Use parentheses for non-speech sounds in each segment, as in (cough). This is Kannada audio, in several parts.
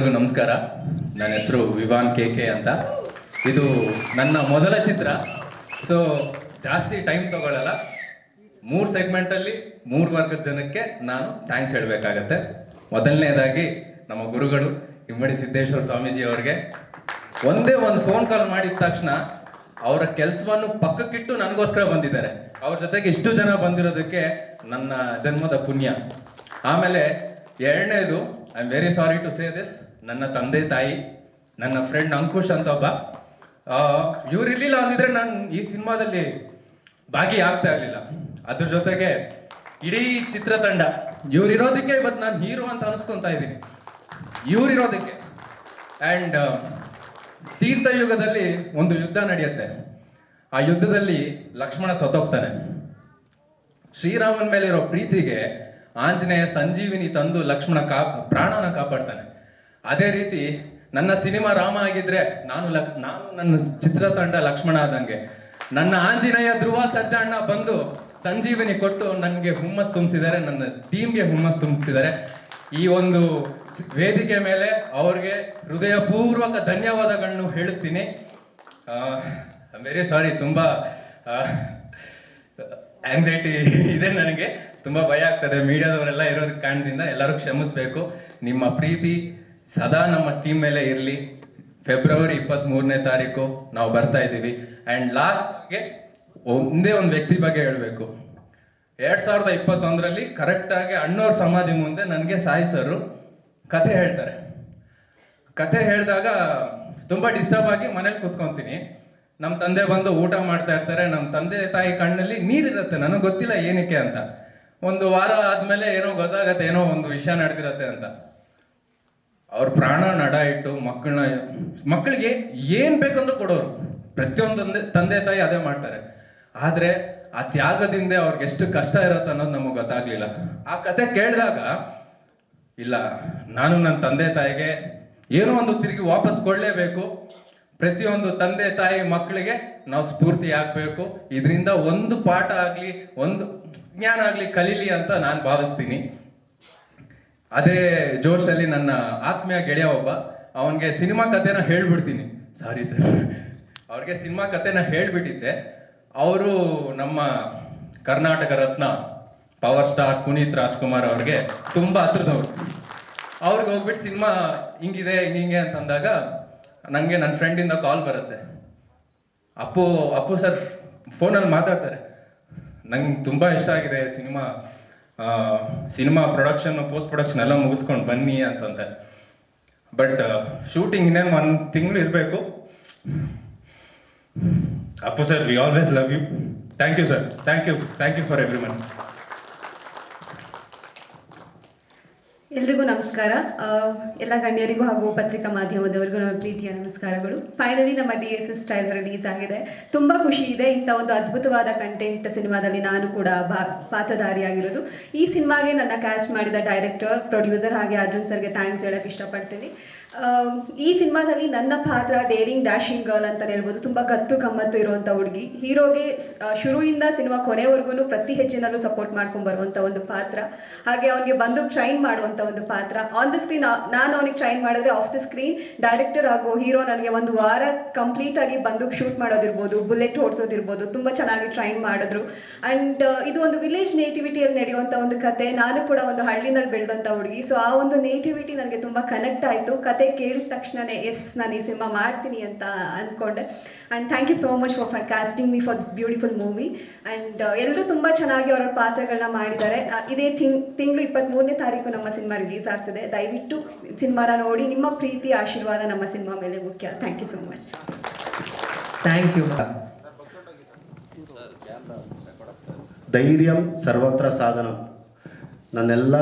ಎಲ್ಲರಿಗೂ ನಮಸ್ಕಾರ. ನನ್ನ ಹೆಸರು ವಿವಾನ್ ಕೆ ಕೆ ಅಂತ. ಇದು ನನ್ನ ಮೊದಲ ಚಿತ್ರ. ಸೊ ಜಾಸ್ತಿ ಟೈಮ್ ತಗೊಳ್ಳಲ್ಲ ಮೂರು ಸೆಗ್ಮೆಂಟಲ್ಲಿ ಮೂರು ವರ್ಗದ ಜನಕ್ಕೆ ನಾನು ಥ್ಯಾಂಕ್ಸ್ ಹೇಳಬೇಕಾಗತ್ತೆ. ಮೊದಲನೇದಾಗಿ ನಮ್ಮ ಗುರುಗಳು ಇಮ್ಮಡಿ ಸಿದ್ದೇಶ್ವರ ಸ್ವಾಮೀಜಿ ಅವ್ರಿಗೆ. ಒಂದೇ ಒಂದು ಫೋನ್ ಕಾಲ್ ಮಾಡಿದ ತಕ್ಷಣ ಅವರ ಕೆಲಸವನ್ನು ಪಕ್ಕಕ್ಕಿಟ್ಟು ನನಗೋಸ್ಕರ ಬಂದಿದ್ದಾರೆ. ಅವ್ರ ಜೊತೆಗೆ ಇಷ್ಟು ಜನ ಬಂದಿರೋದಕ್ಕೆ ನನ್ನ ಜನ್ಮದ ಪುಣ್ಯ. ಆಮೇಲೆ ಎರಡನೇದು I am very sorry to say this ನನ್ನ ತಂದೆ ತಾಯಿ, ನನ್ನ ಫ್ರೆಂಡ್ ಅಂಕುಶ್ ಅಂತ ಒಬ್ಬ. ಇವ್ರು ಇರಲಿಲ್ಲ ಅಂದಿದ್ರೆ ನಾನು ಈ ಸಿನಿಮಾದಲ್ಲಿ ಭಾಗಿ ಆಗ್ತಾ ಇರಲಿಲ್ಲ. ಅದ್ರ ಜೊತೆಗೆ ಇಡೀ ಚಿತ್ರತಂಡ ಇವ್ರಿರೋದಕ್ಕೆ ಇವತ್ತು ನಾನು ಹೀರೋ ಅಂತ ಅನಿಸ್ಕೊತಾ ಇದ್ದೀನಿ. ಇವ್ರಿರೋದಕ್ಕೆ ಆ್ಯಂಡ್ ತೀರ್ಥಯುಗದಲ್ಲಿ ಒಂದು ಯುದ್ಧ ನಡೆಯುತ್ತೆ. ಆ ಯುದ್ಧದಲ್ಲಿ ಲಕ್ಷ್ಮಣ ಸತ್ತೋಗ್ತಾನೆ. ಶ್ರೀರಾಮನ ಮೇಲೆ ಇರೋ ಪ್ರೀತಿಗೆ ಆಂಜನೇಯ ಸಂಜೀವಿನಿ ತಂದು ಲಕ್ಷ್ಮಣ ಕಾ ಪ್ರಾಣನ ಕಾಪಾಡ್ತಾನೆ. ಅದೇ ರೀತಿ ನನ್ನ ಸಿನಿಮಾ ರಾಮ ಆಗಿದ್ರೆ ನಾನು ಲಕ್, ನಾನು ನನ್ನ ಚಿತ್ರತಂಡ ಲಕ್ಷ್ಮಣ ಆದಂಗೆ. ನನ್ನ ಆಂಜನೇಯ ಧ್ರುವ ಸರ್ಜಾಣ್ಣ ಬಂದು ಸಂಜೀವಿನಿ ಕೊಟ್ಟು ನನಗೆ ಹುಮ್ಮಸ್ ತುಂಬಿಸಿದ್ದಾರೆ, ನನ್ನ ಟೀಮ್ಗೆ ಹುಮ್ಮಸ್ ತುಂಬಿಸಿದ್ದಾರೆ. ಈ ಒಂದು ವೇದಿಕೆ ಮೇಲೆ ಅವ್ರಿಗೆ ಹೃದಯಪೂರ್ವಕ ಧನ್ಯವಾದಗಳನ್ನು ಹೇಳುತ್ತೀನಿ. ವೆರಿ ಸಾರಿ ತುಂಬ ಆಂಗ್ಸೈಟಿ ಇದೆ ನನಗೆ. ತುಂಬ ಭಯ ಆಗ್ತದೆ. ಮೀಡಿಯಾದವರೆಲ್ಲ ಇರೋದಕ್ಕೆ ಕಾರಣದಿಂದ ಎಲ್ಲರೂ ಕ್ಷಮಿಸ್ಬೇಕು. ನಿಮ್ಮ ಪ್ರೀತಿ ಸದಾ ನಮ್ಮ ಟೀಮ್ ಮೇಲೆ ಇರಲಿ. ಫೆಬ್ರವರಿ ಇಪ್ಪತ್ತ್ ಮೂರನೇ ತಾರೀಕು ನಾವು ಬರ್ತಾ ಇದ್ದೀವಿ. ಆ್ಯಂಡ್ ಲಾಸ್ಟ್ಗೆ ಒಂದೇ ಒಂದು ವ್ಯಕ್ತಿ ಬಗ್ಗೆ ಹೇಳಬೇಕು. ಎರಡು ಸಾವಿರದ ಇಪ್ಪತ್ತೊಂದರಲ್ಲಿ ಕರೆಕ್ಟಾಗಿ ಅಣ್ಣವ್ರ ಸಮಾಧಿ ಮುಂದೆ ನನಗೆ ಸಾಯಿ ಸರು ಕಥೆ ಹೇಳ್ತಾರೆ. ಕತೆ ಹೇಳಿದಾಗ ತುಂಬ ಡಿಸ್ಟರ್ಬ್ ಆಗಿ ಮನೇಲಿ ಕೂತ್ಕೊಂತೀನಿ. ನಮ್ಮ ತಂದೆ ಬಂದು ಊಟ ಮಾಡ್ತಾ ಇರ್ತಾರೆ. ನಮ್ಮ ತಂದೆ ತಾಯಿ ಕಣ್ಣಲ್ಲಿ ನೀರಿರುತ್ತೆ. ನನಗೆ ಗೊತ್ತಿಲ್ಲ ಏನಕ್ಕೆ ಅಂತ. ಒಂದು ವಾರ ಆದಮೇಲೆ ಏನೋ ಗೊತ್ತಾಗತ್ತೆ, ಏನೋ ಒಂದು ವಿಷಯ ನಡೆದಿರತ್ತೆ ಅಂತ. ಅವ್ರ ಪ್ರಾಣ ನಡ ಇಟ್ಟು ಮಕ್ಕಳನ್ನ ಮಕ್ಕಳಿಗೆ ಏನ್ ಬೇಕಂದ್ರೂ ಕೊಡೋರು. ಪ್ರತಿಯೊಂದು ತಂದೆ ತಾಯಿ ಅದೇ ಮಾಡ್ತಾರೆ. ಆದ್ರೆ ಆ ತ್ಯಾಗದಿಂದ ಅವ್ರಿಗೆ ಎಷ್ಟು ಕಷ್ಟ ಇರತ್ತೆ ಅನ್ನೋದು ನಮಗೆ ಗೊತ್ತಾಗ್ಲಿಲ್ಲ. ಆ ಕತೆ ಕೇಳಿದಾಗ, ಇಲ್ಲ, ನಾನು ನನ್ನ ತಂದೆ ತಾಯಿಗೆ ಏನೋ ಒಂದು ತಿರುಗಿ ವಾಪಸ್ ಕೊಡಲೇಬೇಕು. ಪ್ರತಿಯೊಂದು ತಂದೆ, ತಾಯಿ, ಮಕ್ಕಳಿಗೆ ನಾವು ಸ್ಫೂರ್ತಿ ಆಗ್ಬೇಕು. ಇದರಿಂದ ಒಂದು ಪಾಠ ಆಗ್ಲಿ, ಒಂದು ಜ್ಞಾನ ಆಗ್ಲಿ ಕಲೀಲಿ ಅಂತ ನಾನು ಭಾವಿಸ್ತೀನಿ. ಅದೇ ಜೋಶಲ್ಲಿ ನನ್ನ ಆತ್ಮೀಯ ಗೆಳೆಯ ಒಬ್ಬ, ಅವನಿಗೆ ಸಿನಿಮಾ ಕಥೆನ ಹೇಳ್ಬಿಡ್ತೀನಿ. ಸಾರಿ ಸರ್ ಅವ್ರಿಗೆ ಸಿನಿಮಾ ಕಥೆನ ಹೇಳ್ಬಿಟ್ಟಿದ್ದೆ. ಅವರು ನಮ್ಮ ಕರ್ನಾಟಕ ರತ್ನ ಪವರ್ ಸ್ಟಾರ್ ಪುನೀತ್ ರಾಜ್ಕುಮಾರ್ ಅವ್ರಿಗೆ ತುಂಬಾ ಹತ್ರದವ್ರು. ಅವ್ರಿಗೆ ಹೋಗ್ಬಿಟ್ಟು ಸಿನಿಮಾ ಹಿಂಗಿದೆ, ಹಿಂಗೆ ಅಂತಂದಾಗ ನನಗೆ ನನ್ನ ಫ್ರೆಂಡಿಂದ ಕಾಲ್ ಬರುತ್ತೆ. ಅಪ್ಪು ಅಪ್ಪು ಸರ್ ಫೋನಲ್ಲಿ ಮಾತಾಡ್ತಾರೆ. ನಂಗೆ ತುಂಬ ಇಷ್ಟ ಆಗಿದೆ cinema. Cinema production post production ಎಲ್ಲ ಮುಗಿಸ್ಕೊಂಡು ಬನ್ನಿ ಅಂತಂತೆ ಬಟ್ ಶೂಟಿಂಗ್ ಇನ್ನೇನು ಒಂದು ತಿಂಗಳು ಇರಬೇಕು. Appu sir we always love you thank you sir thank you thank you for everyone ಎಲ್ರಿಗೂ ನಮಸ್ಕಾರ. ಎಲ್ಲ ಗಣ್ಯರಿಗೂ ಹಾಗೂ ಪತ್ರಿಕಾ ಮಾಧ್ಯಮದವರಿಗೂ ನಮ್ಮ ಪ್ರೀತಿಯ ನಮಸ್ಕಾರಗಳು. ಫೈನಲಿ ನಮ್ಮ D S S style release ಆಗಿದೆ. ತುಂಬ ಖುಷಿ ಇದೆ. ಇಂಥ ಒಂದು ಅದ್ಭುತವಾದ ಕಂಟೆಂಟ್ ಸಿನಿಮಾದಲ್ಲಿ ನಾನು ಕೂಡ ಪಾತ್ರಧಾರಿಯಾಗಿರೋದು. ಈ ಸಿನಿಮಾಗೆ ನನ್ನ ಕ್ಯಾಸ್ಟ್ ಮಾಡಿದ ಡೈರೆಕ್ಟರ್ ಪ್ರೊಡ್ಯೂಸರ್ ಹಾಗೆ ಅರ್ಜುನ್ ಸರ್ಗೆ ಥ್ಯಾಂಕ್ಸ್ ಹೇಳಕ್ಕೆ ಇಷ್ಟಪಡ್ತೀನಿ. ಈ ಸಿನಿಮಾದಲ್ಲಿ ನನ್ನ ಪಾತ್ರ ಡೇರಿಂಗ್ ಡ್ಯಾಶಿಂಗ್ ಗರ್ಲ್ ಅಂತ ಹೇಳ್ಬೋದು. ತುಂಬ ಕತ್ತು ಕಮ್ಮತ್ತು ಇರುವಂಥ ಹುಡುಗಿ. ಹೀರೋಗೆ ಶುರುವಿಂದ ಸಿನಿಮಾ ಕೊನೆವರೆಗೂ ಪ್ರತಿ ಹೆಜ್ಜೆನಲ್ಲೂ ಸಪೋರ್ಟ್ ಮಾಡ್ಕೊಂಡು ಬರುವಂಥ ಒಂದು ಪಾತ್ರ. ಹಾಗೆ ಅವನಿಗೆ ಬಂದು ಟ್ರೈನ್ ಮಾಡುವಂಥ ಒಂದು ಪಾತ್ರ. ಆನ್ ದ ಸ್ಕ್ರೀನ್ ನಾನು ಅವನಿಗೆ ಟ್ರೈನ್ ಮಾಡಿದ್ರೆ ಆಫ್ ದ ಸ್ಕ್ರೀನ್ ಡೈರೆಕ್ಟರ್ ಆಗೋ ಹೀರೋ ನನಗೆ ಒಂದು ವಾರ ಕಂಪ್ಲೀಟ್ ಆಗಿ ಬಂದು ಶೂಟ್ ಮಾಡೋದಿರ್ಬೋದು ಬುಲೆಟ್ ಓಡಿಸೋದಿರ್ಬೋದು. ತುಂಬ ಚೆನ್ನಾಗಿ ಟ್ರೈನ್ ಮಾಡಿದ್ರು. ಅಂಡ್ ಇದು ಒಂದು ವಿಲೇಜ್ ನೇಟಿವಿಟಿಯಲ್ಲಿ ನಡೆಯುವಂಥ ಒಂದು ಕತೆ. ನಾನು ಕೂಡ ಒಂದು ಹಳ್ಳಿನಲ್ಲಿ ಬೆಳೆದಂಥ ಹುಡುಗಿ. ಸೊ ಆ ಒಂದು ನೇಟಿವಿಟಿ ನನಗೆ ತುಂಬ ಕನೆಕ್ಟ್ ಆಯಿತು. ಕತೆ ಕೇಳಿದ ತಕ್ಷಣನೇ ಎಸ್ ನಾನು ಈ ಸಿನಿಮಾ ಮಾಡ್ತೀನಿ ಅಂತ ಅಂದ್ಕೊಂಡೆ. And thank you so much for casting me for this beautiful movie and ಎಲ್ಲರೂ ತುಂಬ ಚೆನ್ನಾಗಿ ಅವರ ಪಾತ್ರಗಳನ್ನ ಮಾಡಿದ್ದಾರೆ. ಇದೇ ತಿಂಗ್ ತಿಂಗಳು ಇಪ್ಪತ್ತ್ಮೂರನೇ ತಾರೀಕು ನಮ್ಮ ಸಿನಿಮಾ ರಿಲೀಸ್ ಆಗ್ತದೆ. ದಯವಿಟ್ಟು ಸಿನಿಮಾನ ನೋಡಿ ನಿಮ್ಮ ಪ್ರೀತಿ ಆಶೀರ್ವಾದ ನಮ್ಮ ಸಿನಿಮಾ ಮೇಲೆ ಮುಖ್ಯ. Thank you so much thank you Dhairyam Sarvatra Sadhanam. ನನ್ನೆಲ್ಲ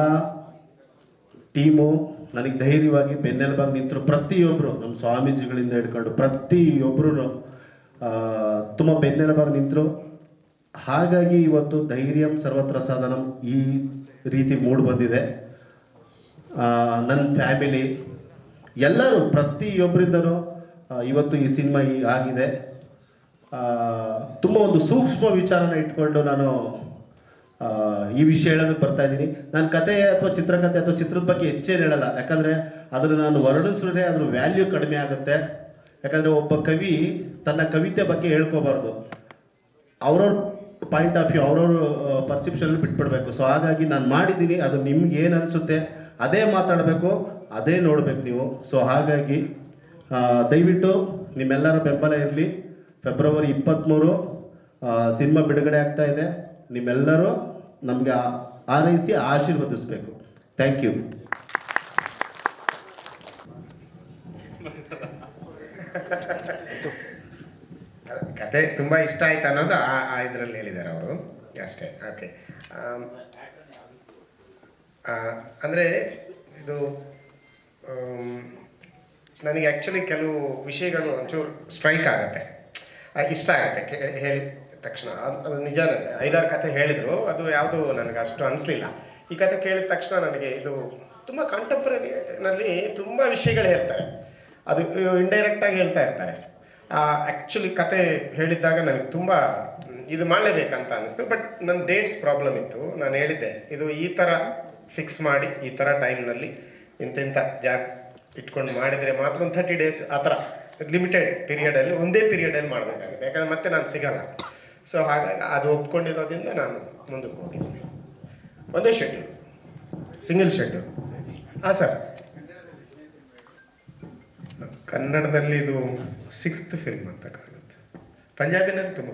ಟೀಮು ನನಗೆ ಧೈರ್ಯವಾಗಿ ಬೆನ್ನೆಲುಬಾಗಿ ನಿಂತರು ಪ್ರತಿಯೊಬ್ಬರು ನಮ್ಮ ಸ್ವಾಮೀಜಿಗಳಿಂದ ಹಿಡ್ಕೊಂಡು ಪ್ರತಿಯೊಬ್ಬರು ತುಂಬ ಬೆನ್ನೆಲುಬಾಗಿ ನಿಂತರು. ಹಾಗಾಗಿ ಇವತ್ತು ಧೈರ್ಯಂ ಸರ್ವತ್ರ ಸಾಧನಂ ಈ ರೀತಿ ಮೂಡ್ ಬಂದಿದೆ. ನನ್ನ ಫ್ಯಾಮಿಲಿ, ಎಲ್ಲರೂ ಪ್ರತಿಯೊಬ್ಬರಿಂದನೂ ಇವತ್ತು ಈ ಸಿನಿಮಾ ಆಗಿದೆ. ತುಂಬ ಒಂದು ಸೂಕ್ಷ್ಮ ವಿಚಾರನ ಇಟ್ಕೊಂಡು ನಾನು ಈ ವಿಷಯ ಹೇಳೋದಕ್ಕೆ ಬರ್ತಾ ಇದ್ದೀನಿ. ನಾನು ಕತೆ ಅಥವಾ ಚಿತ್ರಕಥೆ ಅಥವಾ ಚಿತ್ರದ ಬಗ್ಗೆ ಹೆಚ್ಚೇನು ಹೇಳಲ್ಲ. ಯಾಕಂದರೆ ಅದನ್ನು ನಾನು ವರ್ಣಿಸಿದ್ರೆ ಅದ್ರ ವ್ಯಾಲ್ಯೂ ಕಡಿಮೆ ಆಗುತ್ತೆ. ಯಾಕಂದರೆ ಒಬ್ಬ ಕವಿ ತನ್ನ ಕವಿತೆ ಬಗ್ಗೆ ಹೇಳ್ಕೋಬಾರ್ದು. ಅವ್ರವ್ರ ಪಾಯಿಂಟ್ ಆಫ್ ವ್ಯೂ ಅವ್ರವ್ರ ಪರ್ಸೆಪ್ಷನ್ ಬಿಟ್ಬಿಡ್ಬೇಕು. ಸೊ ಹಾಗಾಗಿ ನಾನು ಮಾಡಿದ್ದೀನಿ. ಅದು ನಿಮ್ಗೆ ಏನು ಅನಿಸುತ್ತೆ ಅದೇ ಮಾತಾಡಬೇಕು, ಅದೇ ನೋಡಬೇಕು ನೀವು. ಸೊ ಹಾಗಾಗಿ ದಯವಿಟ್ಟು ನಿಮ್ಮೆಲ್ಲರ ಬೆಂಬಲ ಇರಲಿ. ಫೆಬ್ರವರಿ ಇಪ್ಪತ್ತ್ಮೂರು ಸಿನಿಮಾ ಬಿಡುಗಡೆ ಆಗ್ತಾ ಇದೆ. ನಿಮ್ಮೆಲ್ಲರೂ ನಮಗೆ ಆರೈಸಿ ಆಶೀರ್ವದಿಸಬೇಕು. ಥ್ಯಾಂಕ್ ಯು ಕತೆ ತುಂಬ ಇಷ್ಟ ಆಯ್ತು ಅನ್ನೋದು ಆ ಇದರಲ್ಲಿ ಹೇಳಿದ್ದಾರೆ ಅವರು. ಅಷ್ಟೇ ಓಕೆ ಅಂದರೆ ಇದು ನನಗೆ ಆ್ಯಕ್ಚುಲಿ ಕೆಲವು ವಿಷಯಗಳು ಒಂಚೂರು ಸ್ಟ್ರೈಕ್ ಆಗುತ್ತೆ. ಇಷ್ಟ ಆಗುತ್ತೆ. ಹೇಳಿದ ತಕ್ಷಣ. ಅದು ನಿಜಾನೇ ನಿಜ ಐದಾರು ಕತೆ ಹೇಳಿದರು, ಅದು ಯಾವುದು ನನಗೆ ಅಷ್ಟು ಅನಿಸ್ಲಿಲ್ಲ. ಈ ಕತೆ ಕೇಳಿದ ತಕ್ಷಣ ನನಗೆ ಇದು ತುಂಬ ಕಾಂಟೆಂಪ್ರರಿನಲ್ಲಿ ತುಂಬ ವಿಷಯಗಳು ಹೇಳ್ತಾರೆ. ಅದು ಇಂಡೈರೆಕ್ಟಾಗಿ ಹೇಳ್ತಾ ಇರ್ತಾರೆ. ಆ್ಯಕ್ಚುಲಿ ಕತೆ ಹೇಳಿದ್ದಾಗ ನನಗೆ ತುಂಬ, ಇದು ಮಾಡಲೇಬೇಕಂತ ಅನ್ನಿಸ್ತು ಬಟ್ ನನ್ನ ಡೇಟ್ಸ್ ಪ್ರಾಬ್ಲಮ್ ಇತ್ತು. ನಾನು ಹೇಳಿದ್ದೆ, ಇದು ಈ ಥರ ಫಿಕ್ಸ್ ಮಾಡಿ, ಈ ಥರ ಟೈಮ್ನಲ್ಲಿ ಇಂತಿಂಥ ಜಾಗ ಇಟ್ಕೊಂಡು ಮಾಡಿದರೆ ಮಾತ್ರ ಒಂದು ಥರ್ಟಿ ಡೇಸ್ ಆ ಥರ ಲಿಮಿಟೆಡ್ ಪೀರಿಯಡಲ್ಲಿ ಒಂದೇ ಪೀರಿಯಡಲ್ಲಿ ಮಾಡಬೇಕಾಗುತ್ತೆ. ಯಾಕಂದರೆ ಮತ್ತೆ ನಾನು ಸಿಗಲ್ಲ. ಸೊ ಹಾಗಾಗಿ ಅದು ಒಪ್ಕೊಂಡಿರೋದ್ರಿಂದ ನಾನು ಮುಂದಕ್ಕೆ ಹೋಗಿದ್ದೀನಿ. ಒಂದೇ ಶೆಡ್ಯೂಲ್ ಸಿಂಗಲ್ ಶೆಡ್ಯೂಲ್ ಹಾಂ ಸರ್ ಕನ್ನಡದಲ್ಲಿ ಇದು ಸಿಕ್ಸ್ತ್ ಫಿಲ್ಮ್ ಅಂತ ಕಾಣುತ್ತೆ. ಪಂಜಾಬಿನಲ್ಲಿ ತುಂಬ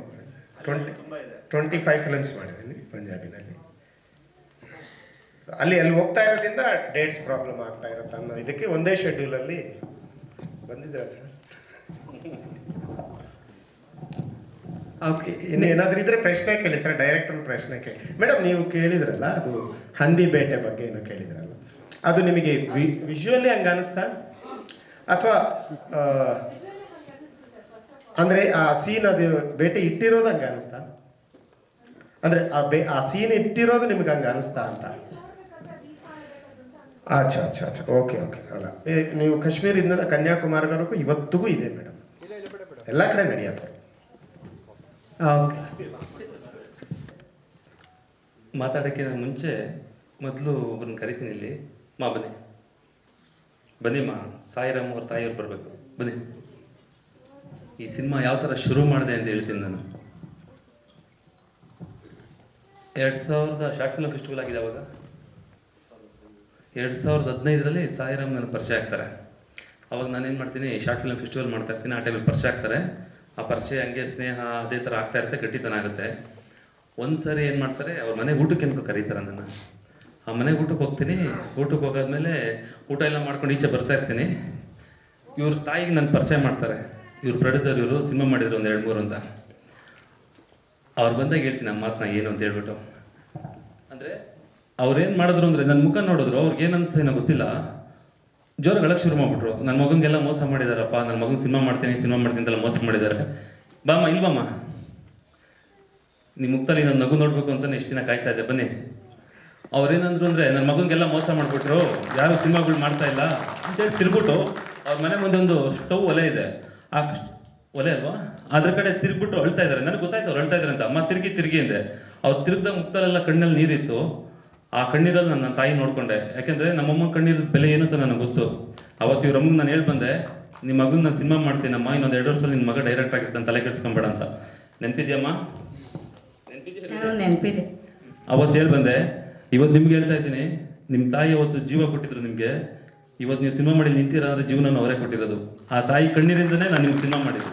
ಟ್ವೆಂಟಿ ಟ್ವೆಂಟಿ ಫೈವ್ ಫಿಲಮ್ಸ್ ಮಾಡಿದ್ದೀನಿ ಪಂಜಾಬಿನಲ್ಲಿ. ಅಲ್ಲಿ ಅಲ್ಲಿ ಹೋಗ್ತಾ ಇರೋದ್ರಿಂದ ಡೇಟ್ಸ್ ಪ್ರಾಬ್ಲಮ್ ಆಗ್ತಾ ಇರುತ್ತೆ ಅನ್ನೋ ಇದಕ್ಕೆ ಒಂದೇ ಶೆಡ್ಯೂಲಲ್ಲಿ ಬಂದಿದ್ದೀರಾ ಸರ್ ಓಕೆ ಇನ್ನು ಏನಾದರೂ ಇದ್ರೆ ಪ್ರಶ್ನೆ ಕೇಳಿ ಸರ್ ಡೈರೆಕ್ಟ್ ಒಂದು ಪ್ರಶ್ನೆ ಕೇಳಿ. ಮೇಡಮ್ ನೀವು ಕೇಳಿದ್ರಲ್ಲ ಅದು ಹಂದಿ ಬೇಟೆ ಬಗ್ಗೆ ಏನೋ ಕೇಳಿದ್ರಲ್ಲ. ಅದು ನಿಮಗೆ ವಿಜುವಲಿ ಹಂಗೆ ಅನಿಸ್ತಾ? ಅಥವಾ ಅಂದ್ರೆ ಆ ಸೀನ್ ಅದು ಬೇಟೆ ಇಟ್ಟಿರೋದು ಹಂಗೆ ಅನಿಸ್ತಾ? ಅಂದ್ರೆ ಆ ಬೇ ಆ ಸೀನ್ ಇಟ್ಟಿರೋದು ನಿಮ್ಗೆ ಹಂಗೆ ಅನಿಸ್ತಾ ಅಂತ? ಅಚ್ಚಾ ಅಚ್ಚಾ ಅಚ್ಚಾ. ಓಕೆ ಓಕೆ ಅಲ್ಲ. ಏ, ನೀವು ಕಾಶ್ಮೀರದಿಂದ ಕನ್ಯಾಕುಮಾರಿವರೆಗೂ ಇವತ್ತಿಗೂ ಇದೆ ಮೇಡಮ್. ಎಲ್ಲ ಕಡೆ ನಡೆಯತ್ತೆ. ಓಕೆ ಮಾತಾಡೋಕ್ಕಿಂತ ಮುಂಚೆ ಮೊದಲು ಒಬ್ಬರನ್ನ ಕರಿತೀನಿ ಇಲ್ಲಿ. ಮಾ, ಬನ್ನಿ. ಬನ್ನಿ ಮಾ. ಸಾಯಿರಾಮ್ ಅವ್ರ ತಾಯಿಯವ್ರು ಬರಬೇಕು. ಬನ್ನಿ. ಈ ಸಿನಿಮಾ ಯಾವ ಥರ ಶುರು ಮಾಡಿದೆ ಅಂತ ಹೇಳ್ತೀನಿ ನಾನು. ಎರಡು ಸಾವಿರದ ಶಾರ್ಟ್ ಫಿಲ್ಮ್ ಫೆಸ್ಟಿವಲ್ ಆಗಿದೆ ಅವಾಗ. ಎರಡು ಸಾವಿರದ ಹದಿನೈದರಲ್ಲಿ ಸಾಯಿರಾಮ್ ನನಗೆ ಪರಿಚಯ ಆಗ್ತಾರೆ. ಅವಾಗ ನಾನೇನು ಮಾಡ್ತೀನಿ, ಶಾರ್ಟ್ ಫಿಲ್ಮ್ ಫೆಸ್ಟಿವಲ್ ಮಾಡ್ತಾ ಇರ್ತೀನಿ, ಆ ಟೈಮಲ್ಲಿ ಪರಿಚಯ ಆಗ್ತಾರೆ. ಆ ಪರಿಚಯ ಹಂಗೆ ಸ್ನೇಹ, ಅದೇ ಥರ ಆಗ್ತಾ ಇರುತ್ತೆ, ಗಟ್ಟಿತನ ಆಗುತ್ತೆ. ಒಂದು ಸರಿ ಏನು ಮಾಡ್ತಾರೆ, ಅವ್ರ ಮನೆ ಊಟಕ್ಕೆ ಏನಕ್ಕೂ ಕರೀತಾರೆ ನನ್ನ ಆ ಮನೆ ಊಟಕ್ಕೆ ಹೋಗ್ತೀನಿ, ಊಟಕ್ಕೆ ಹೋಗಾದ್ಮೇಲೆ ಊಟ ಎಲ್ಲ ಮಾಡ್ಕೊಂಡು ಈಚೆ ಬರ್ತಾ ಇರ್ತೀನಿ. ಇವ್ರ ತಾಯಿಗೆ ನನ್ನ ಪರಿಚಯ ಮಾಡ್ತಾರೆ. ಇವ್ರು ಪ್ರೊಡ್ಯೂಸರ್ ಇವರು, ಸಿನಿಮಾ ಮಾಡಿದ್ರು ಒಂದು ಎರಡು ಮೂರು ಅಂತ. ಅವ್ರು ಬಂದಾಗ ಹೇಳ್ತೀನಿ ನಮ್ಮ ಮಾತನ್ನ ಏನು ಅಂತ ಹೇಳ್ಬಿಟ್ಟು. ಅಂದರೆ ಅವ್ರೇನು ಮಾಡಿದ್ರು ಅಂದರೆ ನನ್ನ ಮುಖ ನೋಡಿದ್ರು, ಅವ್ರಿಗೆ ಏನು ಅನಿಸ್ತೇನೋ ಗೊತ್ತಿಲ್ಲ. ಜೋರಾಗಿ ಅಳಕ್ಕೆ ಶುರು ಮಾಡ್ಬಿಟ್ರು. ನನ್ನ ಮಗನಿಗೆಲ್ಲ ಮೋಸ ಮಾಡಿದಾರಪ್ಪ ನನ್ನ ಮಗನ ಸಿನಿಮಾ ಮಾಡ್ತೀನಿ ಸಿನಿಮಾ ಮಾಡ್ತೀನಿ ಅಂತೆಲ್ಲ ಮೋಸ ಮಾಡಿದ್ದಾರೆ ಬಾಮ್ಮ ಇಲ್ವಮ್ಮ ನಿಮ್ಮ ಮುಕ್ತಲ್ಲಿ ನನ್ನ ನಗು ನೋಡ್ಬೇಕು ಅಂತ ಎಷ್ಟು ದಿನ ಕಾಯ್ತಾ ಇದ್ದೆ. ಬನ್ನಿ. ಅವ್ರೇನಂದ್ರು ಅಂದರೆ ನನ್ನ ಮಗನಿಗೆಲ್ಲ ಮೋಸ ಮಾಡಿಬಿಟ್ರು. ಯಾರು ಸಿನಿಮಾಗಳು ಮಾಡ್ತಾ ಇಲ್ಲ ಅಂತೇಳಿ ತಿರ್ಬಿಟ್ಟು ಅವ್ರ ಮನೆ ಮುಂದೆ ಒಂದು ಸ್ಟವ್ ಒಲೆ ಇದೆ. ಆ ಒಲೆ ಅಲ್ವಾ? ಅದ್ರ ಕಡೆ ತಿರ್ಗ್ಬಿಟ್ಟು ಅಳ್ತಾ ಇದ್ದಾರೆ ನನಗೆ ಗೊತ್ತಾಯ್ತು ಅವ್ರು ಅಳ್ತಾ ಇದ್ದಾರೆ ಅಂತ. ಅಮ್ಮ ತಿರುಗಿ ತಿರುಗಿ ಅಂದೆ. ಅವ್ರು ತಿರುಗ್ದ ಮುಕ್ತಲೆಲ್ಲ ಕಣ್ಣಲ್ಲಿ ನೀರಿತ್ತು. ಆ ಕಣ್ಣೀರಲ್ಲಿ ನನ್ನ ತಾಯಿ ನೋಡ್ಕೊಂಡೆ. ಯಾಕೆಂದ್ರೆ ನಮ್ಮಮ್ಮ ಕಣ್ಣೀರ ಬೆಲೆ ಏನು ಅಂತ ನನಗೆ ಗೊತ್ತು. ಅವತ್ತು ಇವ್ರ ಅಮ್ಮಗೆ ನಾನು ಹೇಳಿ ಬಂದೆ ನಿಮ್ಮ ಮಗನ ನಾನು ಸಿನಿಮಾ ಮಾಡ್ತೀನಮ್ಮ ಇನ್ನೊಂದು ಎರಡು ವರ್ಷದಲ್ಲಿ ನಿನ್ನ ಮಗ ಡೈರೆಕ್ಟ್ ಆಗಿರ್ತಾನೆ ತಲೆ ಕೆಡ್ಸ್ಕೊಂಬೇಡ ಅಂತ. ನೆನಪಿದ್ಯಮ್ಮ? ನೆನಪಿದೆ. ಅವತ್ತು ಹೇಳಿ ಬಂದೆ ಇವತ್ತು ನಿಮ್ಗೆ ಹೇಳ್ತಾ ಇದ್ದೀನಿ ನಿಮ್ಮ ತಾಯಿ ಅವತ್ತು ಜೀವ ಕೊಟ್ಟಿದ್ರು ನಿಮಗೆ. ಇವತ್ತು ನೀವು ಸಿನಿಮಾ ಮಾಡಿ ನಿಂತೀರ ಅಂದರೆ ಜೀವನ ಅವರೇ ಕೊಟ್ಟಿರೋದು. ಆ ತಾಯಿ ಕಣ್ಣೀರಿಂದನೇ ನಾನು ನಿಮ್ಗೆ ಸಿನಿಮಾ ಮಾಡಿದ್ದು.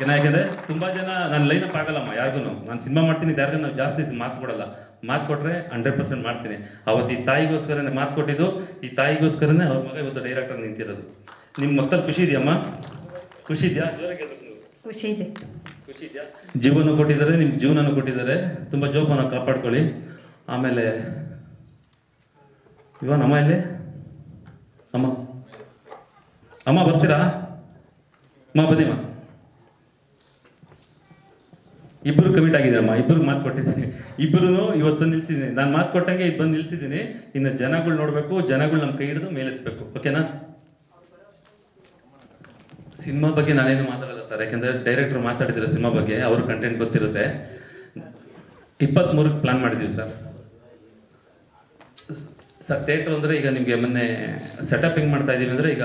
ಯಾಕೆಂದ್ರೆ ತುಂಬಾ ಜನ ನಾನು ಲೈನ್ ಅಪ್ ಆಗಲ್ಲಮ್ಮ ಯಾರಿಗೂ ನಾನು ಸಿನಿಮಾ ಮಾಡ್ತೀನಿ ಯಾರಿಗೂ ನಾವು ಜಾಸ್ತಿ ಮಾತು ಕೊಡಲ್ಲ. ಮಾತು ಕೊಟ್ರೆ ಹಂಡ್ರೆಡ್ ಪರ್ಸೆಂಟ್ ಮಾಡ್ತೀನಿ. ಅವತ್ತು ಈ ತಾಯಿಗೋಸ್ಕರನೇ ಮಾತು ಕೊಟ್ಟಿದ್ದು ಈ ತಾಯಿಗೋಸ್ಕರನೇ ಅವ್ರ ಮಗ ಇವತ್ತು ಡೈರೆಕ್ಟರ್ ನಿಂತಿರೋದು. ನಿಮ್ಮ ಮಕ್ಕಳು ಖುಷಿ ಇದೆಯಮ್ಮ ಖುಷಿ ಇದೆಯಾ? ಜೋರಾಗಿ ನೀವು. ಖುಷಿ ಇದೆ. ಖುಷಿ ಇದೆಯಾ? ಜೀವನ ಕೊಟ್ಟಿದ್ದಾರೆ ನಿಮ್ಗೆ ಜೀವನನ ಕೊಟ್ಟಿದ್ದಾರೆ. ತುಂಬ ಜೋಪಾನ ಕಾಪಾಡ್ಕೊಳ್ಳಿ. ಆಮೇಲೆ ಇವನ್ ಅಮ್ಮ ಇಲ್ಲಿ ಅಮ್ಮ. ಅಮ್ಮ ಬರ್ತೀರಾ? ಅಮ್ಮ ಬನ್ನಿಮ್ಮ ಇಬ್ಬರು ಕಮಿಟ್ ಆಗಿದ್ದೀರಮ್ಮ ಇಬ್ಬರು ಮಾತು ಕೊಟ್ಟಿದ್ದೀನಿ. ಇಬ್ಬರು ಇವತ್ತು ನಿಲ್ಸಿದ್ದೀನಿ. ನಾನು ಮಾತು ಕೊಟ್ಟಂಗೆ ಇದು ಬಂದು ನಿಲ್ಸಿದ್ದೀನಿ. ಇನ್ನು ಜನಗಳು ನೋಡಬೇಕು, ಜನಗಳು ನಮ್ಮ ಕೈ ಹಿಡಿದು ಮೇಲೆತ್ತಬೇಕು ಓಕೆನಾ ಸಿನಿಮಾ ಬಗ್ಗೆ ನಾನೇನು ಮಾತಾಡಲ್ಲ ಸರ್. ಯಾಕೆಂದರೆ ಡೈರೆಕ್ಟರ್ ಮಾತಾಡಿದ್ರೆ ಸಿನಿಮಾ ಬಗ್ಗೆ, ಅವ್ರ ಕಂಟೆಂಟ್ ಗೊತ್ತಿರುತ್ತೆ. ಇಪ್ಪತ್ತ್ಮೂರಕ್ಕೆ ಪ್ಲಾನ್ ಮಾಡಿದ್ದೀವಿ ಸರ್. ಸರ್ ಥಿಯೇಟ್ರ್ ಅಂದರೆ ಈಗ ನಿಮಗೆ ಮೊನ್ನೆ ಸೆಟಪ್ ಹೆಂಗೆ ಮಾಡ್ತಾ ಇದ್ದೀವಿ ಅಂದರೆ ಈಗ